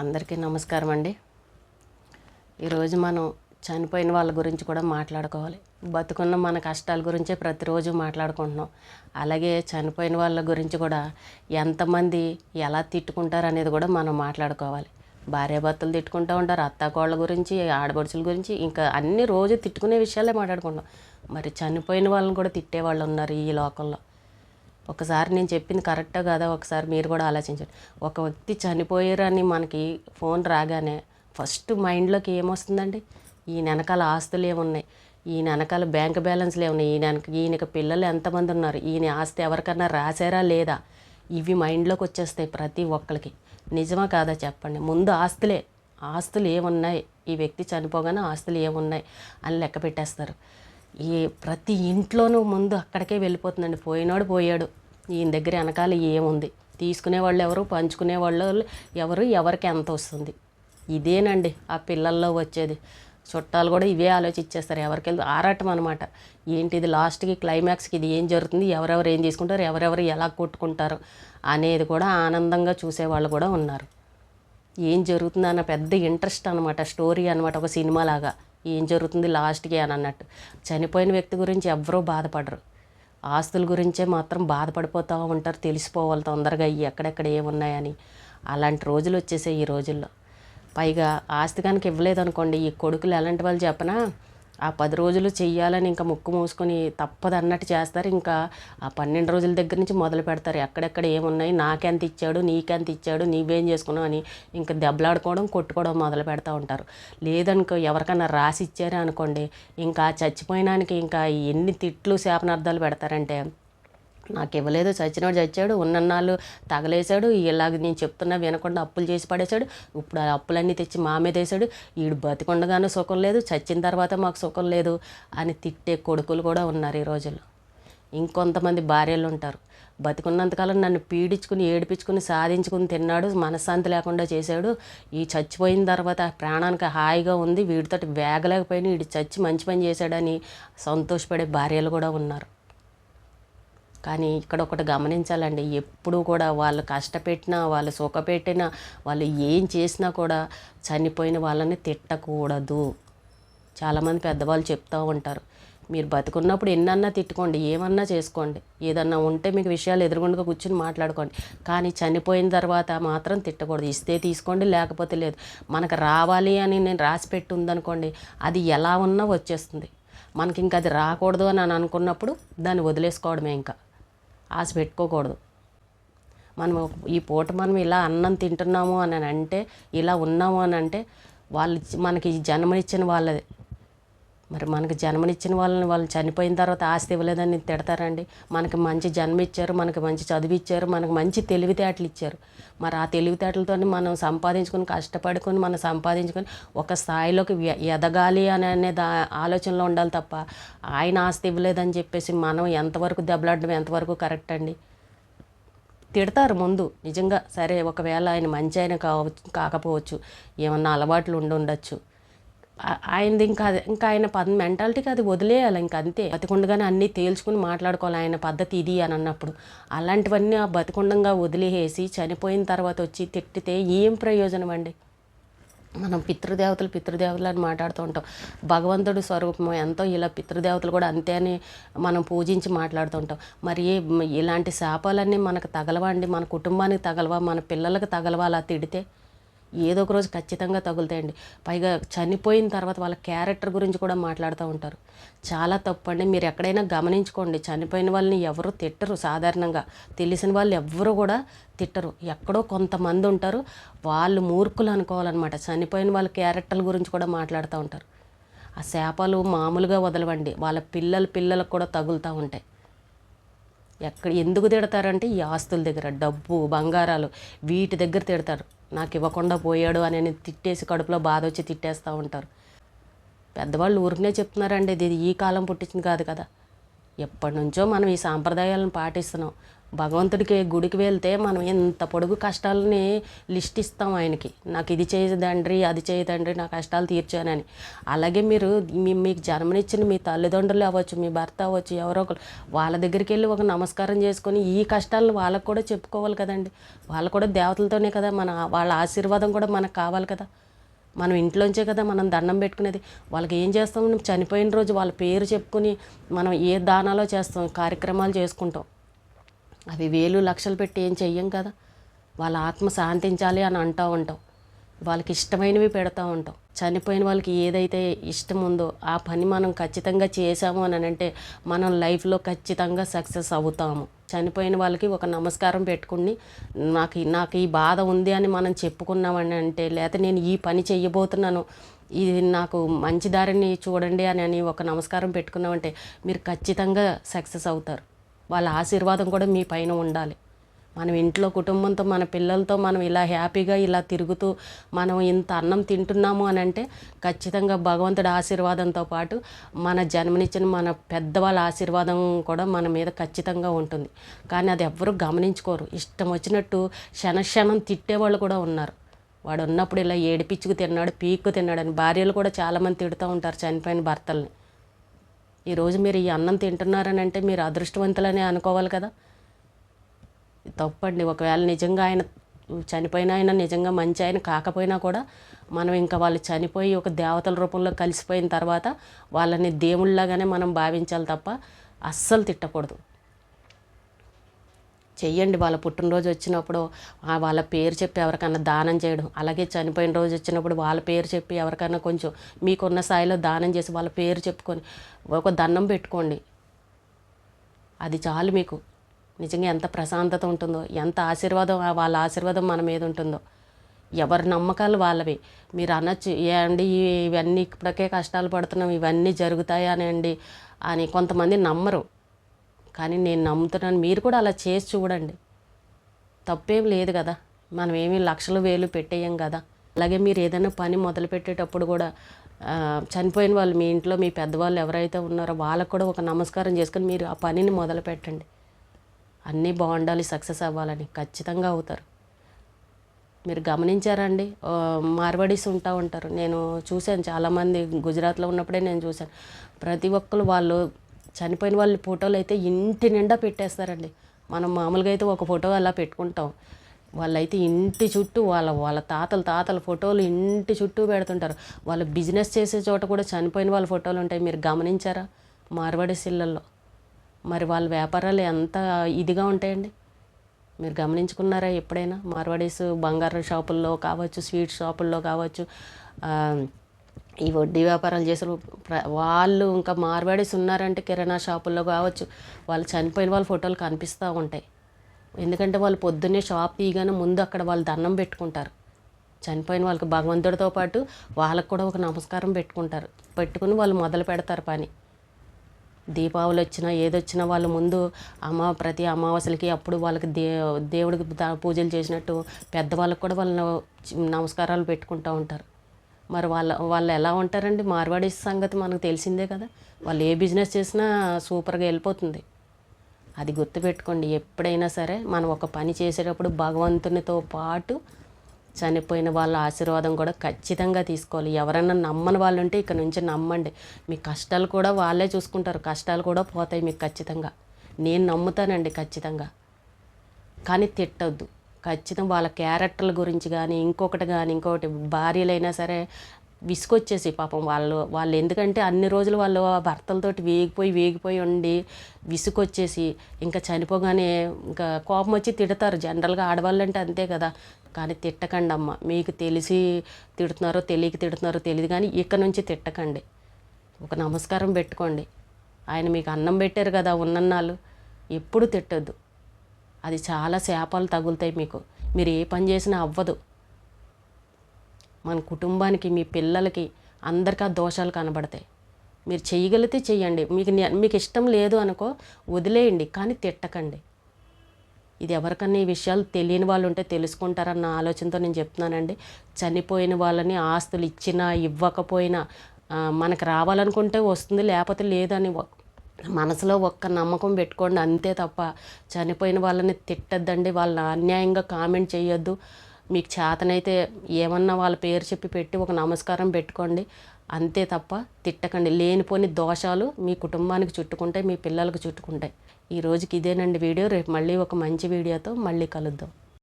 అందరికీ నమస్కారం అండి. ఈరోజు మనం చనిపోయిన వాళ్ళ గురించి కూడా మాట్లాడుకోవాలి. బతుకున్న మన కష్టాల గురించే ప్రతిరోజు మాట్లాడుకుంటున్నాం. అలాగే చనిపోయిన వాళ్ళ గురించి కూడా ఎంతమంది ఎలా తిట్టుకుంటారు అనేది కూడా మనం మాట్లాడుకోవాలి. భార్యాభర్తలు తిట్టుకుంటూ ఉంటారు అత్తాకోళ్ళ గురించి ఆడబడుచుల గురించి ఇంకా అన్ని రోజు తిట్టుకునే విషయాలే మాట్లాడుకుంటాం మరి చనిపోయిన వాళ్ళని కూడా తిట్టేవాళ్ళు ఉన్నారు ఈ లోకంలో. ఒకసారి నేను చెప్పింది కరెక్టా కదా ఒకసారి మీరు కూడా ఆలోచించండి. ఒక వ్యక్తి చనిపోయారని మనకి ఫోన్ రాగానే ఫస్ట్ మైండ్లోకి ఏమొస్తుందండి? ఈ వెనకాల ఆస్తులు ఏమున్నాయి? ఈ వెనకాల బ్యాంక్ బ్యాలెన్స్లు ఏమున్నాయి ఈయన ఈయనకి పిల్లలు ఎంతమంది ఉన్నారు? ఈయన ఆస్తి ఎవరికన్నా రాశారా లేదా? ఇవి మైండ్లోకి వచ్చేస్తాయి ప్రతి ఒక్కరికి నిజమా కాదా చెప్పండి? ముందు ఆస్తులే. ఆస్తులు ఏమున్నాయి? ఈ వ్యక్తి చనిపోగానే ఆస్తులు ఏమున్నాయి? అని లెక్క పెట్టేస్తారు. ఈ ప్రతి ఇంట్లోనూ ముందు అక్కడికే వెళ్ళిపోతుందండి. పోయినాడు పోయాడు. ఈయన దగ్గర వెనకాల ఏముంది? తీసుకునే వాళ్ళు ఎవరు? పంచుకునే వాళ్ళు ఎవరు? ఎవరికి ఎంత వస్తుంది? ఇదేనండి ఆ పిల్లల్లో వచ్చేది. చుట్టాలు కూడా ఇవే ఆలోచించేస్తారు ఎవరికి వెళ్తే ఆరాటం అనమాట ఏంటి ఇది లాస్ట్కి క్లైమాక్స్కి ఇది ఏం జరుగుతుంది? ఎవరెవరు ఏం తీసుకుంటారు? ఎవరెవరు ఎలా కొట్టుకుంటారు? అనేది కూడా ఆనందంగా చూసేవాళ్ళు కూడా ఉన్నారు. ఏం జరుగుతుంది అన్న పెద్ద ఇంట్రెస్ట్ అనమాట స్టోరీ అనమాట ఒక సినిమా లాగా ఏం జరుగుతుంది లాస్ట్కి అని అన్నట్టు. చనిపోయిన వ్యక్తి గురించి ఎవ్వరూ బాధపడరు. ఆస్తుల గురించే మాత్రం బాధపడిపోతూ ఉంటారు తెలిసిపోవాలి తొందరగా ఇవి ఎక్కడెక్కడ ఏమున్నాయని. అలాంటి రోజులు వచ్చేసాయి ఈ రోజుల్లో. పైగా ఆస్తి కనుక ఇవ్వలేదు అనుకోండి ఈ కొడుకులు ఎలాంటి వాళ్ళు చెప్పనా? ఆ పది రోజులు చెయ్యాలని ఇంకా ముక్కు మూసుకొని తప్పదు అన్నట్టు చేస్తారు. ఇంకా ఆ పన్నెండు రోజుల దగ్గర నుంచి మొదలు పెడతారు. ఎక్కడెక్కడ ఏమున్నాయి నాకెంత ఇచ్చాడు నీకెంత ఇచ్చాడు నీవేం చేసుకున్నావు అని ఇంకా దెబ్బలాడుకోవడం కొట్టుకోవడం మొదలు పెడతా ఉంటారు. లేదనుకో ఎవరికైనా రాసి ఇచ్చారే అనుకోండి ఇంకా చచ్చిపోయినానికి ఇంకా ఎన్ని తిట్లు శాపనార్థాలు పెడతారంటే నాకు ఇవ్వలేదు చచ్చినాడు చచ్చాడు ఉన్నన్నాళ్ళు తగలేశాడు ఇలాగ నేను చెప్తున్నా వినకుండా అప్పులు చేసి పడేశాడు ఇప్పుడు ఆ అప్పులన్నీ తెచ్చి మా మీద వేసాడు వీడు బతికుండగానే సుఖం లేదు చచ్చిన తర్వాత మాకు సుఖం లేదు అని తిట్టే కొడుకులు కూడా ఉన్నారు ఈ రోజుల్లో. ఇంకొంతమంది భార్యలు ఉంటారు. బతికున్నంతకాలం నన్ను పీడించుకుని ఏడిపించుకుని సాధించుకుని తిన్నాడు మనశ్శాంతి లేకుండా చేశాడు. ఈ చచ్చిపోయిన తర్వాత ప్రాణానికి హాయిగా ఉంది వీడితోటి వేగలేకపోయినా వీడు చచ్చి మంచి పని చేశాడని సంతోషపడే భార్యలు కూడా ఉన్నారు. కానీ ఇక్కడ ఒకటి గమనించాలండి ఎప్పుడు కూడా వాళ్ళు కష్టపెట్టినా వాళ్ళు సుఖపెట్టినా వాళ్ళు ఏం చేసినా కూడా చనిపోయిన వాళ్ళని తిట్టకూడదు. చాలామంది పెద్దవాళ్ళు చెప్తూ ఉంటారు మీరు బతుకున్నప్పుడు ఎన్నన్నా తిట్టుకోండి ఏమన్నా చేసుకోండి ఏదన్నా ఉంటే మీకు విషయాలు ఎదురుగుండగా కూర్చుని మాట్లాడుకోండి. కానీ చనిపోయిన తర్వాత మాత్రం తిట్టకూడదు ఇస్తే తీసుకోండి లేకపోతే లేదు. మనకు రావాలి అని నేను రాసి పెట్టి ఉందనుకోండి అది ఎలా ఉన్నా వచ్చేస్తుంది. మనకి ఇంకా అది రాకూడదు అని అని అనుకున్నప్పుడు దాన్ని వదిలేసుకోవడమే ఇంకా. ఆశ పెట్టుకోకూడదు. మనం ఈ పూట మనం ఇలా అన్నం తింటున్నాము అని అంటే ఇలా ఉన్నాము అని అంటే వాళ్ళు మనకి జన్మనిచ్చిన వాళ్ళది. మరి మనకు జన్మనిచ్చిన వాళ్ళని వాళ్ళు చనిపోయిన తర్వాత ఆస్తి ఇవ్వలేదని తిడతారండి. మనకి మంచి జన్మ ఇచ్చారు మనకి మంచి చదువు ఇచ్చారు మనకి మంచి తెలివితేటలు ఇచ్చారు. మరి ఆ తెలివితేటలతో మనం సంపాదించుకొని కష్టపడుకొని మనం సంపాదించుకొని ఒక స్థాయిలోకి ఎదగాలి అని అనే దా ఆలోచనలో ఉండాలి తప్ప ఆయన ఆస్తి ఇవ్వలేదని చెప్పేసి మనం ఎంతవరకు దెబ్బలాడడం ఎంతవరకు కరెక్ట్ అండి? తిడతారు ముందు. నిజంగా సరే ఒకవేళ ఆయన మంచి ఆయన కావచ్చు కాకపోవచ్చు. ఏమన్నా అలవాట్లు ఉండి ఉండొచ్చు. ఆయనది ఇంకా అది- ఇంకా ఆయన పద్ మెంటాలిటీకి అది వదిలేయాలి ఇంకా అంతే. బతికుండగానే అన్నీ తేల్చుకుని మాట్లాడుకోవాలి ఆయన పద్ధతి ఇది అని అన్నప్పుడు. అలాంటివన్నీ ఆ బతికుండంగా వదిలేసి చనిపోయిన తర్వాత వచ్చి తిట్టితే ఏం ప్రయోజనం అండి? మనం పితృదేవతలు పితృదేవతలు అని మాట్లాడుతూ ఉంటాం. భగవంతుడు స్వరూపం ఎంతో ఇలా పితృదేవతలు కూడా అంతే అని మనం పూజించి మాట్లాడుతూ ఉంటాం. మరి ఇలాంటి శాపాలన్నీ మనకు తగలవా అండి? మన కుటుంబానికి తగలవా? మన పిల్లలకు తగలవా అలా తిడితే? ఏదో ఒక రోజు ఖచ్చితంగా తగులుతాయండి. పైగా చనిపోయిన తర్వాత వాళ్ళ క్యారెక్టర్ గురించి కూడా మాట్లాడుతూ ఉంటారు. చాలా తప్పండి. మీరు ఎక్కడైనా గమనించుకోండి. చనిపోయిన వాళ్ళని ఎవరు తిట్టరు సాధారణంగా. తెలిసిన వాళ్ళు ఎవ్వరు కూడా తిట్టరు. ఎక్కడో కొంతమంది ఉంటారు. వాళ్ళు మూర్ఖులు అనుకోవాలన్నమాట. చనిపోయిన వాళ్ళ క్యారెక్టర్ల గురించి కూడా మాట్లాడుతూ ఉంటారు. ఆ శాపాలు మామూలుగా వదలవండి. వాళ్ళ పిల్లల పిల్లలకు కూడా తగులుతూ ఉంటాయి. ఎక్కడ ఎందుకు తిడతారంటే ఈ ఆస్తుల దగ్గర డబ్బు బంగారాలు వీటి దగ్గర తిడతారు. నాకు ఇవ్వకుండా పోయాడు అని నేను తిట్టేసి కడుపులో బాధ వచ్చి తిట్టేస్తూ ఉంటారు. పెద్దవాళ్ళు ఊరికనే చెప్తున్నారండి ఇది ఈ కాలం పుట్టించింది కాదు కదా. ఎప్పటి నుంచో మనం ఈ సాంప్రదాయాలను పాటిస్తున్నాం. భగవంతుడికి గుడికి వెళ్తే మనం ఎంత పొడుగు కష్టాలని లిస్ట్ ఇస్తాం ఆయనకి. నాకు ఇది చేయదండ్రి అది చేయదండ్రి నా కష్టాలు తీర్చానని. అలాగే మీరు మీ మీకు జన్మనిచ్చిన మీ తల్లిదండ్రులు అవ్వచ్చు మీ భర్త అవ్వచ్చు ఎవరో ఒకరు వాళ్ళ దగ్గరికి వెళ్ళి ఒక నమస్కారం చేసుకొని ఈ కష్టాలను వాళ్ళకు కూడా చెప్పుకోవాలి కదండి. వాళ్ళు కూడా దేవతలతోనే కదా మన వాళ్ళ ఆశీర్వాదం కూడా మనకు కావాలి కదా. మనం ఇంట్లోంచే కదా మనం దండం పెట్టుకునేది. వాళ్ళకి ఏం చేస్తాం? చనిపోయిన రోజు వాళ్ళ పేరు చెప్పుకొని మనం ఏ దానాలో చేస్తాం? కార్యక్రమాలు చేసుకుంటాం. అవి వేలు లక్షలు పెట్టి ఏం చెయ్యం కదా. వాళ్ళ ఆత్మ శాంతించాలి అని అంటూ ఉంటాం. వాళ్ళకి ఇష్టమైనవి పెడతా ఉంటాం. చనిపోయిన వాళ్ళకి ఏదైతే ఇష్టం ఉందో ఆ పని మనం ఖచ్చితంగా చేసాము అని అంటే మనం లైఫ్లో ఖచ్చితంగా సక్సెస్ అవుతాము. చనిపోయిన వాళ్ళకి ఒక నమస్కారం పెట్టుకుని నాకు నాకు ఈ బాధ ఉంది అని మనం చెప్పుకున్నామని అంటే లేకపోతే నేను ఈ పని చెయ్యబోతున్నాను. ఇది నాకు మంచి దారిని చూడండి అని అని ఒక నమస్కారం పెట్టుకున్నామంటే మీరు ఖచ్చితంగా సక్సెస్ అవుతారు. వాళ్ళ ఆశీర్వాదం కూడా మీ పైన ఉండాలి. మనం ఇంట్లో కుటుంబంతో మన పిల్లలతో మనం ఇలా హ్యాపీగా ఇలా తిరుగుతూ మనం ఇంత అన్నం తింటున్నాము అని అంటే ఖచ్చితంగా భగవంతుడి ఆశీర్వాదంతో పాటు మన జన్మనిచ్చిన మన పెద్దవాళ్ళ ఆశీర్వాదం కూడా మన మీద ఖచ్చితంగా ఉంటుంది. కానీ అది ఎవ్వరూ గమనించుకోరు. ఇష్టం వచ్చినట్టు క్షణ క్షణం తిట్టేవాళ్ళు కూడా ఉన్నారు. వాడు ఉన్నప్పుడు ఇలా ఏడిపిచ్చుకు తిన్నాడు పీక్కు తిన్నాడు అని భార్యలు కూడా చాలామంది తిడుతూ ఉంటారు చనిపోయిన భర్తల్ని. ఈరోజు మీరు ఈ అన్నం తింటున్నారని అంటే మీరు అదృష్టవంతులనే అనుకోవాలి కదా. తప్పండి. ఒకవేళ నిజంగా ఆయన చనిపోయిన ఆయన నిజంగా మంచి ఆయన కాకపోయినా కూడా మనం ఇంకా వాళ్ళు చనిపోయి ఒక దేవతల రూపంలో కలిసిపోయిన తర్వాత వాళ్ళని దేవుళ్ళలాగానే మనం భావించాలి తప్ప అస్సలు తిట్టకూడదు. చెయ్యండి. వాళ్ళ పుట్టినరోజు వచ్చినప్పుడు వాళ్ళ పేరు చెప్పి ఎవరికైనా దానం చేయడం. అలాగే చనిపోయిన రోజు వచ్చినప్పుడు వాళ్ళ పేరు చెప్పి ఎవరికైనా కొంచెం మీకున్న స్థాయిలో దానం చేసి వాళ్ళ పేరు చెప్పుకొని ఒక దండం పెట్టుకోండి. అది చాలు మీకు. నిజంగా ఎంత ప్రశాంతత ఉంటుందో ఎంత ఆశీర్వాదం వాళ్ళ ఆశీర్వాదం మన మీద ఉంటుందో. ఎవరి నమ్మకాలు వాళ్ళవి. మీరు అనొచ్చు ఏ అండి ఇవన్నీ ఇప్పటికే కష్టాలు పడుతున్నాం ఇవన్నీ జరుగుతాయా అండి అని కొంతమంది నమ్మరు. కానీ నేను నమ్ముతున్నాను. మీరు కూడా అలా చేసి చూడండి. తప్పేం లేదు కదా. మనం ఏమీ లక్షలు వేలు పెట్టేయం కదా. అలాగే మీరు ఏదైనా పని మొదలు పెట్టేటప్పుడు కూడా చనిపోయిన వాళ్ళు మీ ఇంట్లో మీ పెద్దవాళ్ళు ఎవరైతే ఉన్నారో వాళ్ళకు కూడా ఒక నమస్కారం చేసుకొని మీరు ఆ పనిని మొదలు పెట్టండి అన్నీ బాగుండాలి సక్సెస్ అవ్వాలని. ఖచ్చితంగా అవుతారు. మీరు గమనించారండి ఆ, మార్వాడీస్ ఉంటా ఉంటారు. నేను చూశాను. చాలామంది గుజరాత్లో ఉన్నప్పుడే నేను చూశాను. ప్రతి ఒక్కరు వాళ్ళు చనిపోయిన వాళ్ళ ఫోటోలు అయితే ఇంటి నిండా పెట్టేస్తారండి. మనం మామూలుగా అయితే ఒక ఫోటో అలా పెట్టుకుంటాం. వాళ్ళైతే ఇంటి చుట్టూ వాళ్ళ వాళ్ళ తాతల తాతల ఫోటోలు ఇంటి చుట్టూ పెడుతుంటారు. వాళ్ళు బిజినెస్ చేసే చోట కూడా చనిపోయిన వాళ్ళ ఫోటోలు ఉంటాయి. మీరు గమనించారా? మార్వాడి సిల్లల్లో మరి వాళ్ళ వ్యాపారాలు ఎంత ఇదిగా ఉంటాయండి? మీరు గమనించుకున్నారా ఎప్పుడైనా? మార్వాడీస్ బంగారం షాపుల్లో కావచ్చు స్వీట్ షాపుల్లో కావచ్చు ఈ వడ్డీ వ్యాపారాలు చేసే వాళ్ళు ఇంకా మార్వాడీస్ ఉన్నారంటే కిరాణా షాపుల్లో కావచ్చు. వాళ్ళు చనిపోయిన వాళ్ళ ఫోటోలు కనిపిస్తూ ఉంటాయి. ఎందుకంటే వాళ్ళు పొద్దున్నే షాప్ తీయగానే ముందు అక్కడ వాళ్ళు దండం పెట్టుకుంటారు. చనిపోయిన వాళ్ళకి భగవంతుడితో పాటు వాళ్ళకు కూడా ఒక నమస్కారం పెట్టుకుంటారు. పెట్టుకుని వాళ్ళు మొదలు పెడతారు పని. దీపావళి వచ్చినా ఏదొచ్చినా వాళ్ళు ముందు అమ్మ ప్రతి అమావాస్యలకి అప్పుడు వాళ్ళకి దే దేవుడికి పూజలు చేసినట్టు పెద్దవాళ్ళకి కూడా వాళ్ళు నమస్కారాలు పెట్టుకుంటూ ఉంటారు. మరి వాళ్ళ వాళ్ళు ఎలా ఉంటారండి? మార్వాడి సంగతి మనకు తెలిసిందే కదా. వాళ్ళు ఏ బిజినెస్ చేసినా సూపర్గా వెళ్ళిపోతుంది. అది గుర్తుపెట్టుకోండి. ఎప్పుడైనా సరే మనం ఒక పని చేసేటప్పుడు భగవంతునితో పాటు చనిపోయిన వాళ్ళ ఆశీర్వాదం కూడా ఖచ్చితంగా తీసుకోవాలి. ఎవరైనా నమ్మని వాళ్ళు ఉంటే ఇక్కడ నుంచి నమ్మండి. మీ కష్టాలు కూడా వాళ్ళే చూసుకుంటారు. కష్టాలు కూడా పోతాయి మీకు ఖచ్చితంగా. నేను నమ్ముతానండి ఖచ్చితంగా. కానీ తిట్టద్దు. ఖచ్చితంగా వాళ్ళ క్యారెక్టర్ల గురించి కానీ ఇంకొకటి కానీ ఇంకొకటి భార్యలైనా సరే విసుకొచ్చేసి పాపం వాళ్ళు వాళ్ళు ఎందుకంటే అన్ని రోజులు వాళ్ళు భర్తలతోటి వేగిపోయి వేగిపోయి ఉండి విసుకొచ్చేసి ఇంకా చనిపోగానే ఇంకా కోపం వచ్చి తిడతారు. జనరల్గా ఆడవాళ్ళంటే అంతే కదా. కానీ తిట్టకండి అమ్మ మీకు తెలిసి తిడుతున్నారో తెలియక తిడుతున్నారో తెలియదు కానీ ఇక్కడ నుంచి తిట్టకండి. ఒక నమస్కారం పెట్టుకోండి. ఆయన మీకు అన్నం పెట్టారు కదా ఉన్నన్నాళ్ళు. ఎప్పుడు తిట్టద్దు. అది చాలా శాపాలు తగులుతాయి మీకు. మీరు ఏ పని చేసినా అవ్వదు. మన కుటుంబానికి మీ పిల్లలకి అందరికీ ఆ దోషాలు కనబడతాయి. మీరు చేయగలిగితే చేయండి. మీకు మీకు ఇష్టం లేదు అనుకో వదిలేయండి కానీ తిట్టకండి. ఇది ఎవరికన్నా ఈ విషయాలు తెలియని వాళ్ళు ఉంటే తెలుసుకుంటారన్న ఆలోచనతో నేను చెప్తున్నానండి. చనిపోయిన వాళ్ళని ఆస్తులు ఇచ్చినా ఇవ్వకపోయినా మనకు రావాలనుకుంటే వస్తుంది లేకపోతే లేదని మనసులో ఒక్క నమ్మకం పెట్టుకోండి అంతే తప్ప చనిపోయిన వాళ్ళని తిట్టద్దండి వాళ్ళని అన్యాయంగా కామెంట్ చేయొద్దు. మీకు చేతనైతే ఏమన్నా వాళ్ళ పేరు చెప్పి పెట్టి ఒక నమస్కారం పెట్టుకోండి అంతే తప్ప తిట్టకండి. లేనిపోని దోషాలు మీ కుటుంబానికి చుట్టుకుంటాయి మీ పిల్లలకు చుట్టుకుంటాయి. ఈ రోజుకి ఇదేనండి వీడియో. రేపు మళ్ళీ ఒక మంచి వీడియోతో మళ్ళీ కలుద్దాం.